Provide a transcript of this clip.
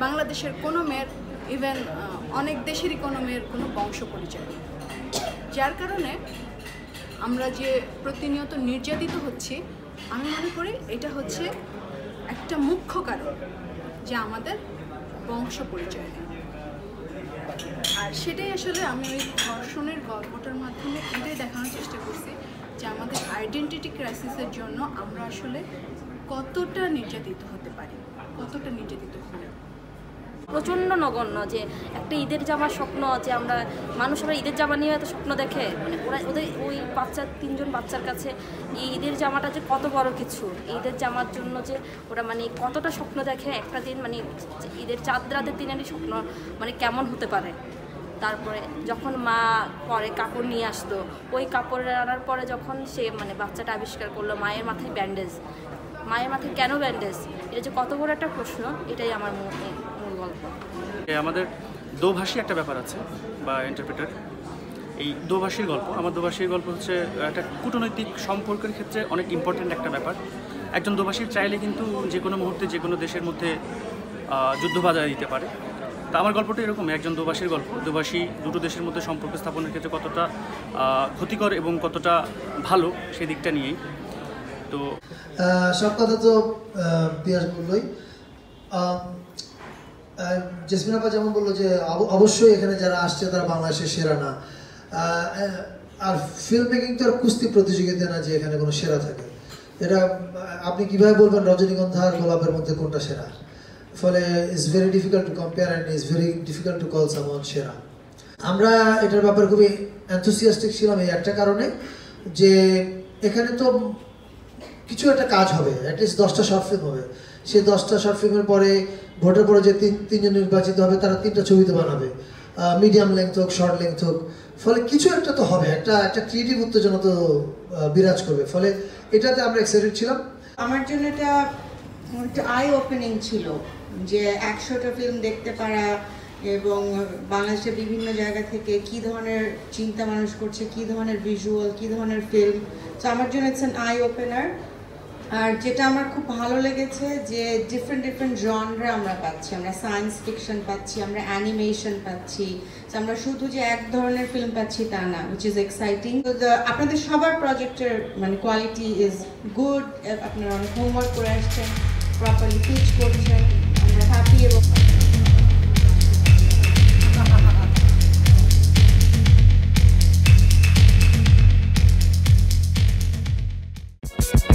বাংলাদেশের কোনো মেয়ের ইভেন অনেক দেশেরই কোনো মেয়ের কোনো বংশ পরিচয় যার কারণে আমরা যে প্রতিনিয়ত নির্যাতিত হচ্ছি, আমি মনে করি এটা হচ্ছে একটা মুখ্য কারণ যে আমাদের বংশ পরিচয় আর সেটাই আসলে আমি ওই ধর্ষণের গল্পটার মাধ্যমে এটাই দেখানোর চেষ্টা করছি যে আমাদের আইডেন্টিটি ক্রাইসিসের জন্য আমরা আসলে কতটা নির্যাতিত হতে পারি? কতটা নির্যাতিত হই প্রচণ্ড নগণ্য যে একটা ঈদের জামার স্বপ্ন যে আমরা মানুষ আবার ঈদের জামা নিয়ে এত স্বপ্ন দেখে। মানে ওরা ওদের ওই বাচ্চা তিনজন বাচ্চার কাছে এই ঈদের জামাটা যে কত বড় কিছু। ঈদের জামার জন্য যে ওরা মানে কতটা স্বপ্ন দেখে। একটা দিন মানে ঈদের চাঁদ রাতের দিনেরই স্বপ্ন মানে কেমন হতে পারে। তারপরে যখন মা পরে কাপড় নিয়ে আসতো, ওই কাপড় আনার পরে যখন সে মানে বাচ্চাটা আবিষ্কার করল, মায়ের মাথায় ব্যান্ডেজ। মায়ের মাথায় কেন ব্যান্ডেজ? এটা যে কত বড় একটা প্রশ্ন, এটাই আমার মূল গল্প। আমাদের দোভাষী একটা ব্যাপার আছে, বা ইন্টারপ্রেটার এই দোভাষীর গল্প, আমার দোভাষীর গল্প হচ্ছে, একটা কূটনৈতিক সম্পর্কের ক্ষেত্রে অনেক ইম্পর্ট্যান্ট একটা ব্যাপার। একজন দোভাষীর চাইলে কিন্তু যে কোনো মুহূর্তে যে কোনো দেশের মধ্যে যুদ্ধ বাজায় দিতে পারে। তা আমার গল্পটা এরকম, একজন দোভাষীর গল্প। দোভাষী দুটো দেশের মধ্যে সম্পর্ক স্থাপনের ক্ষেত্রে কতটা ক্ষতিকর এবং কতটা ভালো সেই দিকটা নিয়েই। তো সব কথা তো পিয়াস বললোই। জেসমিন আপা যেমন বলল যে অবশ্যই এখানে যারা আসছে তারা বাংলাদেশের সেরা না। আর ফিল্ম মেকিং তো আর কুস্তি প্রতিযোগিতা না যে এখানে কোনো সেরা থাকে। এটা, আপনি কীভাবে বলবেন রজনীগন্ধা আর গোলাপের মধ্যে কোনটা সেরা? ফলে it's very difficult to compare and it's very difficult to call someone সেরা। আমরা এটার ব্যাপারে খুবই অ্যান্থুসিয়াস্টিক ছিলাম এই একটা কারণে যে, এখানে তো কিছু একটা কাজ হবে অ্যাটলিস্ট দশটা শর্ট ফিল্ম হবে। সেই দশটা শর্ট ফিল্মের পরে ভোটের পরে যে তিন তিনজন নির্বাচিত হবে, তারা তিনটা ছবিতে বানাবে। মিডিয়াম লেন্থ হোক শর্ট লেন্থ হোক। ফলে কিছু একটা তো হবে, একটা একটা ক্রিয়েটিভ উত্তেজনা তো বিরাজ করবে। ফলে এটাতে আমরা এক্সাইটেড ছিলাম। আমার জন্য এটা একটা আই ওপেনিং ছিল যে একশোটা ফিল্ম দেখতে পারা এবং বাংলাদেশের বিভিন্ন জায়গা থেকে কি ধরনের চিন্তা মানুষ করছে, কি ধরনের ভিজুয়াল কি ধরনের ফিল্ম তো আমার জন্য ইটস অ্যান আই ওপেনার আর যেটা আমার খুব ভালো লেগেছে যে ডিফারেন্ট ডিফারেন্ট জনরা আমরা পাচ্ছি। আমরা সায়েন্স ফিকশন পাচ্ছি, আমরা অ্যানিমেশন পাচ্ছি। আমরা শুধু যে এক ধরনের ফিল্ম পাচ্ছি তা না উইচ ইজ এক্সাইটিং আপনাদের সবার প্রজেক্টের মানে কোয়ালিটি ইজ গুড আপনারা অনেক হোমওয়ার্ক করে আসছেন প্রপারলি পিচ করছেন, আমরা হ্যাপি এবং you